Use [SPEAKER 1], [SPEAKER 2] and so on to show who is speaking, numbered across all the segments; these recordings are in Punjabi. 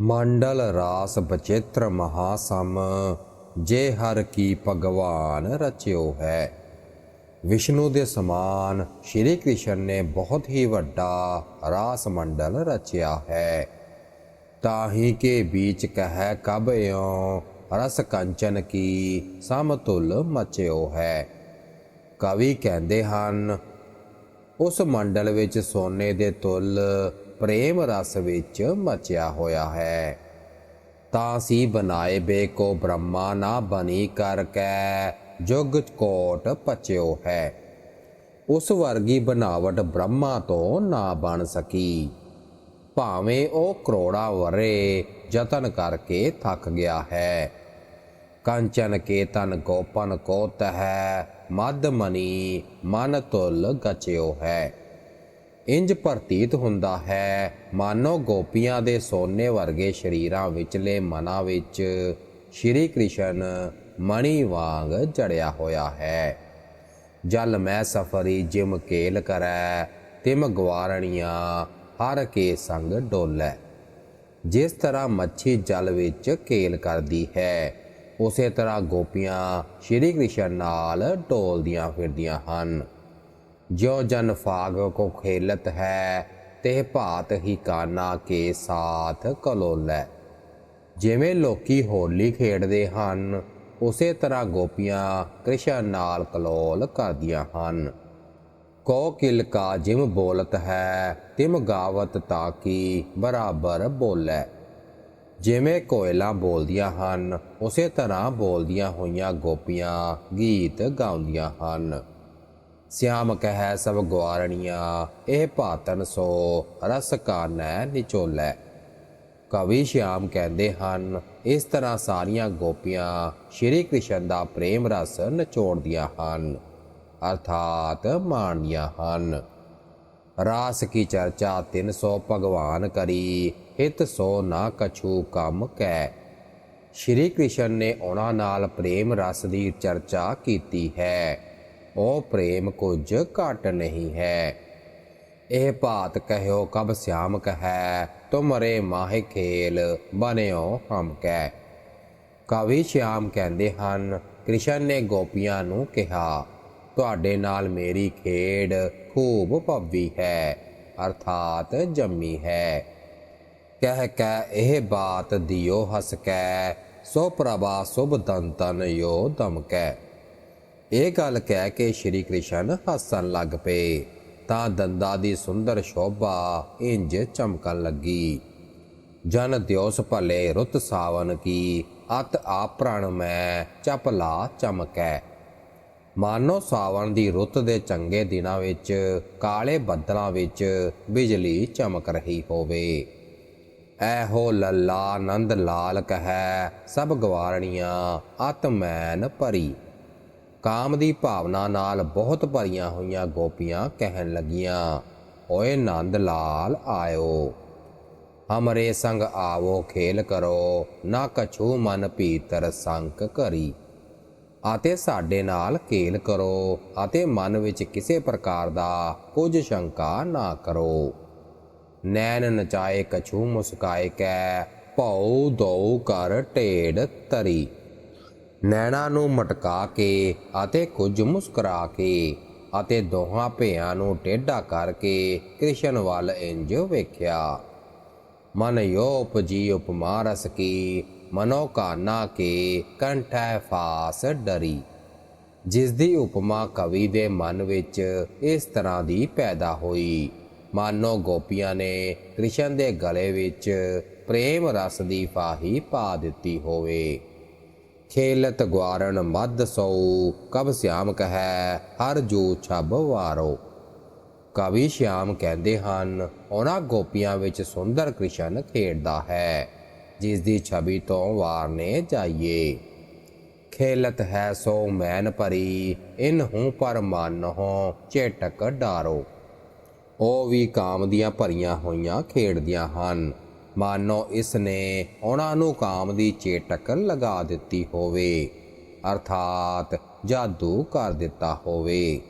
[SPEAKER 1] ਮੰਡਲ ਰਾਸ ਬਚਿੱਤਰ ਮਹਾਸਮ, ਜੇ ਹਰ ਕੀ ਭਗਵਾਨ ਰਚਿਓ ਹੈ। ਵਿਸ਼ਨੂੰ ਦੇ ਸਮਾਨ, ਸ਼੍ਰੀ ਕ੍ਰਿਸ਼ਨ ਨੇ ਬਹੁਤ ਹੀ ਵੱਡਾ ਰਾਸ ਮੰਡਲ ਰਚਿਆ ਹੈ। ਤਾਹੀ ਕੇ बीच ਕਹੈ ਕਬ ਇਉ, ਰਸ ਕੰਚਨ ਕੀ ਸਮਤੁਲ ਮਚਿਓ ਹੈ। ਕਵੀ ਕਹਿੰਦੇ ਹਨ, ਉਸ ਮੰਡਲ ਵਿੱਚ ਸੋਨੇ ਦੇ ਤੁਲ ਪ੍ਰੇਮ ਰਸ ਵਿੱਚ ਮਚਿਆ ਹੋਇਆ ਹੈ। ਤਾਂ ਸੀ ਬਨਾਏ ਬੇ ਕੋ ਬ੍ਰਹਮਾ ਨਾ ਬਣੀ ਕਰ ਕੈ, ਜੁਗ ਕੋਟ ਪਚਿਓ ਹੈ। ਉਸ ਵਰਗੀ ਬਨਾਵਟ ਬ੍ਰਹਮਾ ਤੋਂ ਨਾ ਬਣ ਸਕੀ। ਭਾਵੇਂ ਉਹ ਕਰੋੜਾ ਵਰੇ ਯਤਨ ਕਰਕੇ ਥੱਕ ਗਿਆ ਹੈ। ਕੰਚਨ ਕੇ ਤਨ ਗੋਪਨ ਕੋ ਤਹੈ ਮਦ ਮਨੀ ਮਨ ਤੁਲ ਗਚਿਓ ਹੈ। ਇੰਜ ਪ੍ਰਤੀਤ ਹੁੰਦਾ ਹੈ, ਮਾਨੋ ਗੋਪੀਆਂ ਦੇ ਸੋਨੇ ਵਰਗੇ ਸ਼ਰੀਰਾਂ ਵਿਚਲੇ ਮਨਾਂ ਵਿੱਚ ਸ਼੍ਰੀ ਕ੍ਰਿਸ਼ਨ ਮਣੀ ਵਾਂਗ ਜੜਿਆ ਹੋਇਆ ਹੈ। ਜਲ ਮੈਂ ਸਫਰੀ ਜਿਮ ਕੇਲ ਕਰੈ, ਤਿਮ ਗਵਾਰਣੀਆਂ ਹਰ ਕੇ ਸੰਗ ਡੋਲੇ। ਜਿਸ ਤਰ੍ਹਾਂ ਮੱਛੀ ਜਲ ਵਿੱਚ ਕੇਲ ਕਰਦੀ ਹੈ, ਉਸੇ ਤਰ੍ਹਾਂ ਗੋਪੀਆਂ ਸ਼੍ਰੀ ਕ੍ਰਿਸ਼ਨ ਨਾਲ ਡੋਲਦੀਆਂ ਫਿਰਦੀਆਂ ਹਨ। ਜੋ ਜਨ ਫਾਗ ਕੋ ਖੇਲਤ ਹੈ, ਤੇ ਭਾਤ ਹੀ ਕਾਨਾ ਕੇ ਸਾਥ ਕਲੋਲੇ। ਜਿਵੇਂ ਲੋਕੀ ਹੋਲੀ ਖੇਡਦੇ ਹਨ, ਉਸੇ ਤਰ੍ਹਾਂ ਗੋਪੀਆਂ ਕ੍ਰਿਸ਼ਨ ਨਾਲ ਕਲੋਲ ਕਰਦੀਆਂ ਹਨ। ਕੋ ਕਿਲ ਕਾ ਜਿਮ ਬੋਲਤ ਹੈ, ਤਿਮ ਗਾਵਤ ਤਾਂ ਕੀ ਬਰਾਬਰ ਬੋਲੇ। ਜਿਵੇਂ ਕੋਇਲਾਂ ਬੋਲਦੀਆਂ ਹਨ, ਉਸੇ ਤਰ੍ਹਾਂ ਬੋਲਦੀਆਂ ਹੋਈਆਂ ਗੋਪੀਆਂ ਗੀਤ ਗਾਉਂਦੀਆਂ ਹਨ। ਸਿਆਮ ਕਹੈ ਸਭ ਗਵਾਰਣੀਆਂ ਇਹ ਭਾਤਨ ਸੋ ਰਸ ਕਾਨੈ ਨਿਚੋਲੇ। ਕਵੀ ਸ਼ਿਆਮ ਕਹਿੰਦੇ ਹਨ, ਇਸ ਤਰ੍ਹਾਂ ਸਾਰੀਆਂ ਗੋਪੀਆਂ ਸ਼੍ਰੀ ਕ੍ਰਿਸ਼ਨ ਦਾ ਪ੍ਰੇਮ ਰਸ ਨਿਚੋੜਦੀਆਂ ਹਨ, ਅਰਥਾਤ ਮਾਣਦੀਆਂ ਹਨ। ਰਾਸ ਕੀ ਚਰਚਾ 300 ਭਗਵਾਨ ਕਰੀ, ਹਿਤ ਸੋ ਨਾ ਕਛੂ ਕੰਮ ਕੈ। ਸ਼੍ਰੀ ਕ੍ਰਿਸ਼ਨ ਨੇ ਉਹਨਾਂ ਨਾਲ ਪ੍ਰੇਮ ਰਸ ਦੀ ਚਰਚਾ ਕੀਤੀ ਹੈ। ਉਹ ਪ੍ਰੇਮ ਕੁਝ ਘਟ ਨਹੀਂ ਹੈ। ਇਹ ਬਾਤ ਕਹਿਓ, ਕਬ ਸਿਆਮ ਕਹੈ? ਤੁਮਰੇ ਮਾਹਿ ਖੇਲ ਬਨਿਓ ਹਮ ਕੈ। ਕਵੀ ਸ਼ਿਆਮ ਕਹਿੰਦੇ ਹਨ, ਕ੍ਰਿਸ਼ਨ ਨੇ ਗੋਪੀਆਂ ਨੂੰ ਕਿਹਾ, ਤੁਹਾਡੇ ਨਾਲ ਮੇਰੀ ਖੇਡ ਖੂਬ ਭਵੀ ਹੈ, ਅਰਥਾਤ ਜੰਮੀ ਹੈ। ਕਹਿ ਕੈ ਇਹ ਬਾਤ ਦਿਓ ਹਸ ਕੈ, ਸੋ ਪ੍ਰਭਾ ਸੁਭ ਦੰਤਨ ਯੋ ਦਮਕੈ ਇਹ ਗੱਲ ਕਹਿ ਕੇ ਸ਼੍ਰੀ ਕ੍ਰਿਸ਼ਨ ਹੱਸਣ ਲੱਗ ਪਏ। ਤਾਂ ਦੰਦਾਂ ਦੀ ਸੁੰਦਰ ਸ਼ੋਭਾ ਇੰਜ ਚਮਕਣ ਲੱਗੀ। ਜਨ ਦਿਓਸ ਭਲੇ ਰੁੱਤ ਸਾਵਨ ਕੀ, ਅਤ ਆਪ੍ਰਣ ਮੈਂ ਚਪਲਾ ਚਮਕੈ। ਮਾਨੋ ਸਾਵਣ ਦੀ ਰੁੱਤ ਦੇ ਚੰਗੇ ਦਿਨਾਂ ਵਿੱਚ, ਕਾਲੇ ਬੱਦਲਾਂ ਵਿੱਚ ਬਿਜਲੀ ਚਮਕ ਰਹੀ ਹੋਵੇ। ਐਹੋ ਲੱਲਾ ਆਨੰਦ ਲਾਲ ਕਹੈ, ਸਭ ਗਵਾਰਣੀਆਂ ਆਤਮੈਨ ਭਰੀ। ਕਾਮ ਦੀ ਭਾਵਨਾ ਨਾਲ ਬਹੁਤ ਭਰੀਆਂ ਹੋਈਆਂ ਗੋਪੀਆਂ ਕਹਿਣ ਲੱਗੀਆਂ, ਓਏ ਨੰਦ ਲਾਲ, ਆਇਓ। ਹਮਰੇ ਸੰਗ ਆਵੋ, ਖੇਲ ਕਰੋ। ਨਾ ਕਛੂ ਮਨ ਭੀਤਰ ਸੰਕ ਕਰੀ ਅਤੇ ਸਾਡੇ ਨਾਲ ਖੇਲ ਕਰੋ। ਅਤੇ ਮਨ ਵਿੱਚ ਕਿਸੇ ਪ੍ਰਕਾਰ ਦਾ ਕੁਝ ਸ਼ੰਕਾ ਨਾ ਕਰੋ। ਨੈਣ ਨਚਾਏ ਕਛੂ ਮੁਸਕਾਏ ਕੈ, ਭਉ ਦੋ ਕਰ ਢੇੜ ਤਰੀ ਨੈਣਾ ਨੂੰ ਮਟਕਾ ਕੇ ਅਤੇ ਕੁਝ ਮੁਸਕਰਾ ਕੇ ਅਤੇ ਦੋਹਾਂ ਭਿਆਂ ਨੂੰ ਟੇਢਾ ਕਰਕੇ ਕ੍ਰਿਸ਼ਨ ਵੱਲ ਇੰਜ ਵੇਖਿਆ। ਮਨ ਯੋ ਉਪਜੀ ਉਪਮਾ ਰਸ ਕੀ, ਮਨੋ ਕਾਨਾ ਕੇ ਕੰਠੈ ਫਾਸ ਡਰੀ। ਜਿਸ ਦੀ ਉਪਮਾ ਕਵੀ ਦੇ ਮਨ ਵਿੱਚ ਇਸ ਤਰ੍ਹਾਂ ਦੀ ਪੈਦਾ ਹੋਈ। ਮਾਨੋ ਗੋਪੀਆਂ ਨੇ ਕ੍ਰਿਸ਼ਨ ਦੇ ਗਲੇ ਵਿੱਚ ਪ੍ਰੇਮ ਰਸ ਦੀ ਫਾਹੀ ਪਾ ਦਿੱਤੀ ਹੋਵੇ। ਖੇਲਤ ਗਵਾਰਨ ਮਦ ਸੋ, ਕਬ ਸਿਆਮ ਕਹੈ ਹਰ ਜੂ ਛਬ ਵਾਰੋ। ਕਵੀ ਸ਼ਿਆਮ ਕਹਿੰਦੇ ਹਨ, ਉਹਨਾਂ ਗੋਪੀਆਂ ਵਿੱਚ ਸੁੰਦਰ ਕ੍ਰਿਸ਼ਨ ਖੇਡਦਾ ਹੈ ਜਿਸ ਦੀ ਛਵੀ ਤੋਂ ਵਾਰਨੇ ਜਾਈਏ। ਖੇਲਤ ਹੈ ਸੋ ਮੈਨ ਭਰੀ, ਇਨ ਹੂੰ ਪਰ ਮਨ ਹੋ ਚੇਟਕ ਡਾਰੋ। ਉਹ ਵੀ ਕਾਮ ਦੀਆਂ ਭਰੀਆਂ ਹੋਈਆਂ ਖੇਡਦੀਆਂ ਹਨ ਮਾਨੋ ਇਸ ਨੇ ਉਹਨਾਂ ਨੂੰ ਕਾਮ ਦੀ ਚੇਟਕ ਲਗਾ ਦਿੱਤੀ ਹੋਵੇ, ਅਰਥਾਤ ਜਾਦੂ ਕਰ ਦਿੱਤਾ ਹੋਵੇ।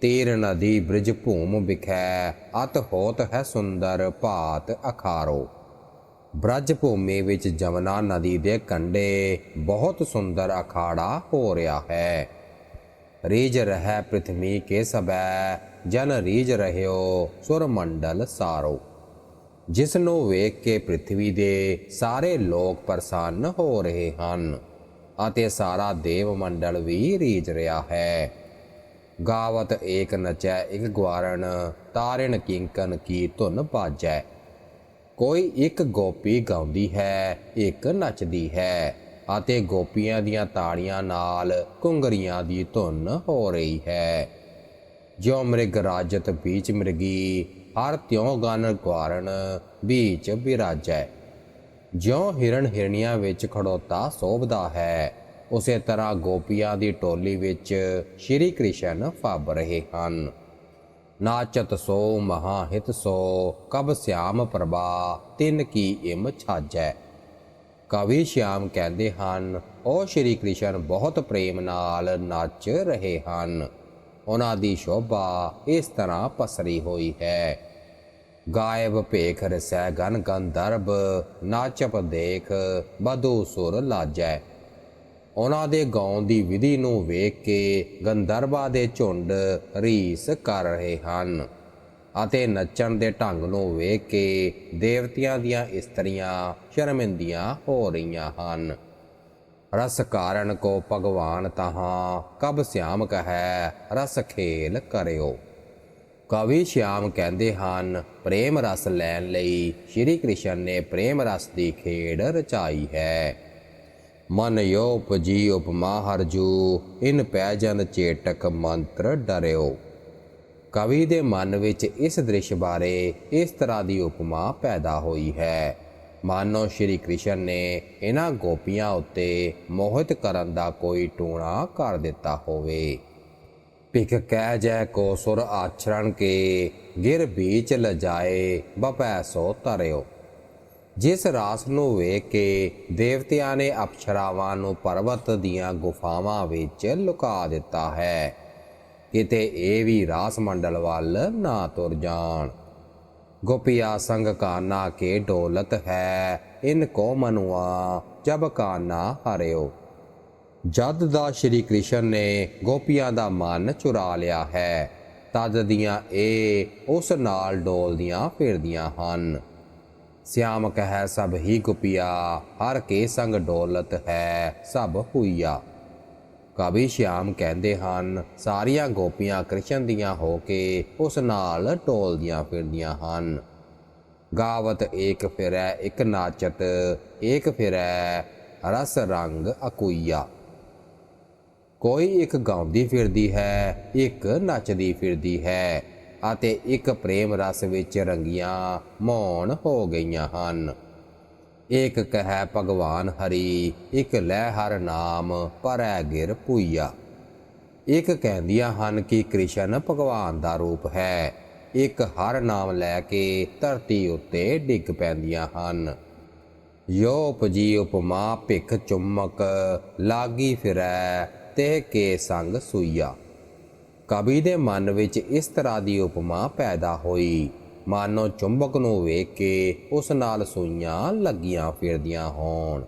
[SPEAKER 1] ਤੀਰ ਨਦੀ ਬ੍ਰਿਜ ਭੂਮ ਵਿਖੈ, ਅਤ ਹੋਤ ਹੈ ਸੁੰਦਰ ਭਾਤ ਅਖਾਰੋ। ਬ੍ਰਜ ਭੂਮੀ ਵਿੱਚ ਜਮਨਾ ਨਦੀ ਦੇ ਕੰਢੇ ਬਹੁਤ ਸੁੰਦਰ ਅਖਾੜਾ ਹੋ ਰਿਹਾ ਹੈ। ਰੀਜ ਰਹਿ ਪ੍ਰਿਥਵੀ ਕੇ ਸਬੈ ਜਨ ਰੀਜ ਰਹਿਓ ਸੁਰ ਮੰਡਲ ਸਾਰੋ। ਜਿਸ ਨੂੰ ਵੇਖ ਕੇ ਪ੍ਰਿਥਵੀ ਦੇ ਸਾਰੇ ਲੋਕ ਪ੍ਰਸੰਨ ਹੋ ਰਹੇ ਹਨ ਅਤੇ ਸਾਰਾ ਦੇਵ ਮੰਡਲ ਵੀ ਰੀਝ ਰਿਹਾ ਹੈ। ਗਾਵਤ ਏਕ ਨਚੈ ਇਕ ਗਵਾਰਣ ਤਾਰਿਣ ਕਿੰਕਨ ਕੀ ਧੁਨ ਬਾਜੈ ਕੋਈ ਇੱਕ ਗੋਪੀ ਗਾਉਂਦੀ ਹੈ, ਇੱਕ ਨੱਚਦੀ ਹੈ ਅਤੇ ਗੋਪੀਆਂ ਦੀਆਂ ਤਾੜੀਆਂ ਨਾਲ ਕੁੰਗਰੀਆਂ ਦੀ ਧੁਨ ਹੋ ਰਹੀ ਹੈ। ਜੋ ਮ੍ਰਿਗ ਰਾਜਤ ਬੀਚ ਮ੍ਰਿਗੀ ਹਰ ਤਿਉ ਗਨ ਗਵਾਰਣ, ਬੀਚ ਬਿਰਾਜੈ। ਜਿਉ ਹਿਰਣ ਹਿਰਣੀਆਂ ਵਿੱਚ ਖੜੋਤਾ ਸੋਭਦਾ ਹੈ, ਉਸੇ ਤਰ੍ਹਾਂ ਗੋਪੀਆਂ ਦੀ ਟੋਲੀ ਵਿੱਚ ਸ਼੍ਰੀ ਕ੍ਰਿਸ਼ਨ ਫੱਬ ਰਹੇ ਹਨ। ਨਾਚਤ ਸੋ, ਮਹਾਹਿਤ ਸੋ, ਕਬ ਸਿਆਮ ਪ੍ਰਭਾ, ਤਿਨ ਕੀ ਇਮ ਛਾਜੈ। ਕਵੀ ਸ਼ਿਆਮ ਕਹਿੰਦੇ ਹਨ, ਉਹ ਸ਼੍ਰੀ ਕ੍ਰਿਸ਼ਨ ਬਹੁਤ ਪ੍ਰੇਮ ਨਾਲ ਨੱਚ ਰਹੇ ਹਨ। ਉਹਨਾਂ ਦੀ ਸ਼ੋਭਾ ਇਸ ਤਰ੍ਹਾਂ ਪਸਰੀ ਹੋਈ ਹੈ। ਗਾਇਬ ਭੇਖ ਰਸੈ ਗਨ ਗੰਧਰਬ ਨਾਚਪ ਦੇਖ, ਬਧੂ ਸੁਰ ਲਾਜੈ। ਉਹਨਾਂ ਦੇ ਗਾਉਣ ਦੀ ਵਿਧੀ ਨੂੰ ਵੇਖ ਕੇ ਗੰਧਰਬਾਂ ਦੇ ਝੁੰਡ ਰੀਸ ਕਰ ਰਹੇ ਹਨ ਅਤੇ ਨੱਚਣ ਦੇ ਢੰਗ ਨੂੰ ਵੇਖ ਕੇ ਦੇਵਤਿਆਂ ਦੀਆਂ ਇਸਤਰੀਆਂ ਸ਼ਰਮਿੰਦੀਆਂ ਹੋ ਰਹੀਆਂ ਹਨ। ਰਸ ਕਾਰਨ ਕੋ ਭਗਵਾਨ ਤਹਾਂ, ਕਬ ਸਿਆਮ ਕਹੈ, ਰਸ ਖੇਲ ਕਰਿਓ। ਕਵੀ ਸ਼ਿਆਮ ਕਹਿੰਦੇ ਹਨ, ਪ੍ਰੇਮ ਰਸ ਲੈਣ ਲਈ ਸ਼੍ਰੀ ਕ੍ਰਿਸ਼ਨ ਨੇ ਪ੍ਰੇਮ ਰਸ ਦੀ ਖੇਡ ਰਚਾਈ ਹੈ। ਮਨ ਯੋ ਉਪਜੀ ਉਪਮਾ ਹਰਜੂ ਇਨ ਪੈ ਜਨ ਚੇਟਕ ਮੰਤਰ ਡਰਿਓ। ਕਵੀ ਦੇ ਮਨ ਵਿੱਚ ਇਸ ਦ੍ਰਿਸ਼ ਬਾਰੇ ਇਸ ਤਰ੍ਹਾਂ ਦੀ ਉਪਮਾ ਪੈਦਾ ਹੋਈ ਹੈ। ਮਾਨੋ ਸ਼੍ਰੀ ਕ੍ਰਿਸ਼ਨ ਨੇ ਇਹਨਾਂ ਗੋਪੀਆਂ ਉੱਤੇ ਮੋਹਿਤ ਕਰਨ ਦਾ ਕੋਈ ਟੂਣਾ ਕਰ ਦਿੱਤਾ ਹੋਵੇ। ਪਿਕ ਕਹਿ ਜੈ ਕੋ ਸੁਰ ਆਚਰਣ ਕੇ, ਗਿਰ ਬੀਚ ਲਜਾਏ, ਬਪੈ ਸੋ ਤਰਿਓ। ਜਿਸ ਰਾਸ ਨੂੰ ਵੇਖ ਕੇ ਦੇਵਤਿਆਂ ਨੇ ਅਪਸਰਾਵਾਂ ਨੂੰ ਪਰਬਤ ਦੀਆਂ ਗੁਫਾਵਾਂ ਵਿੱਚ ਲੁਕਾ ਦਿੱਤਾ ਹੈ। ਕਿਤੇ ਇਹ ਵੀ ਰਾਸ ਮੰਡਲ ਵੱਲ ਨਾ ਤੁਰ ਜਾਣ। ਗੋਪੀਆ ਸੰਗ ਕਾਨਾ ਕੇ ਡੋਲਤ ਹੈ, ਇਨ ਕੋ ਮਨੁਆ, ਜਬ ਕਾਨਾ ਹਰਿਓ। ਜਦ ਦਾ ਸ਼੍ਰੀ ਕ੍ਰਿਸ਼ਨ ਨੇ ਗੋਪੀਆਂ ਦਾ ਮਨ ਚੁਰਾ ਲਿਆ ਹੈ, ਤਦ ਦੀਆਂ ਇਹ ਉਸ ਨਾਲ ਡੋਲਦੀਆਂ ਫਿਰਦੀਆਂ ਹਨ। ਸਿਆਮ ਕਹੈ ਸਭ ਹੀ ਗੁਪੀਆ, ਹਰ ਕੇ ਸੰਗ ਡੋਲਤ ਹੈ, ਸਭ ਹੋਈਆ। ਕਵੀ ਸ਼ਿਆਮ ਕਹਿੰਦੇ ਹਨ, ਸਾਰੀਆਂ ਗੋਪੀਆਂ ਕ੍ਰਿਸ਼ਨ ਦੀਆਂ ਹੋ ਕੇ ਉਸ ਨਾਲ ਟੋਲਦੀਆਂ ਫਿਰਦੀਆਂ ਹਨ। ਗਾਵਤ ਏਕ ਫਿਰੈ, ਇਕ ਨਾਚਤ, ਏਕ ਫਿਰੈ, ਰਸ ਰੰਗ ਅਕੁਈਆ। ਕੋਈ ਇੱਕ ਗਾਉਂਦੀ ਫਿਰਦੀ ਹੈ, ਇੱਕ ਨੱਚਦੀ ਫਿਰਦੀ ਹੈ, ਅਤੇ ਇੱਕ ਪ੍ਰੇਮ ਰਸ ਵਿੱਚ ਰੰਗੀਆਂ ਮੌਨ ਹੋ ਗਈਆਂ ਹਨ। ਇੱਕ ਕਹੈ ਭਗਵਾਨ ਹਰੀ, ਇੱਕ ਲੈ ਹਰ ਨਾਮ, ਪਰੈ ਗਿਰ ਪੂਈਆ ਇੱਕ ਕਹਿੰਦੀਆਂ ਹਨ ਕਿ ਕ੍ਰਿਸ਼ਨ ਭਗਵਾਨ ਦਾ ਰੂਪ ਹੈ। ਇੱਕ ਹਰ ਨਾਮ ਲੈ ਕੇ ਧਰਤੀ ਉੱਤੇ ਡਿੱਗ ਪੈਂਦੀਆਂ ਹਨ। ਯੋ ਉਪਜੀ ਉਪਮਾ ਭਿਖ ਚੁੰਮਕ, ਲਾਗੀ ਫਿਰੈ, ਤੇ ਕੇ ਸੰਗ ਸੂਈਆ। ਕਵੀ ਦੇ ਮਨ ਵਿੱਚ ਇਸ ਤਰ੍ਹਾਂ ਦੀ ਉਪਮਾ ਪੈਦਾ ਹੋਈ। ਮਾਨੋ ਚੁੰਬਕ ਨੂੰ ਵੇਖ ਕੇ ਉਸ ਨਾਲ ਸੂਈਆਂ ਲੱਗੀਆਂ ਫਿਰਦੀਆਂ ਹੋਣ।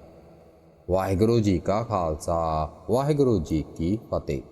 [SPEAKER 1] ਵਾਹਿਗੁਰੂ ਜੀ ਕਾ ਖਾਲਸਾ, ਵਾਹਿਗੁਰੂ ਜੀ ਕੀ ਫਤਿਹ।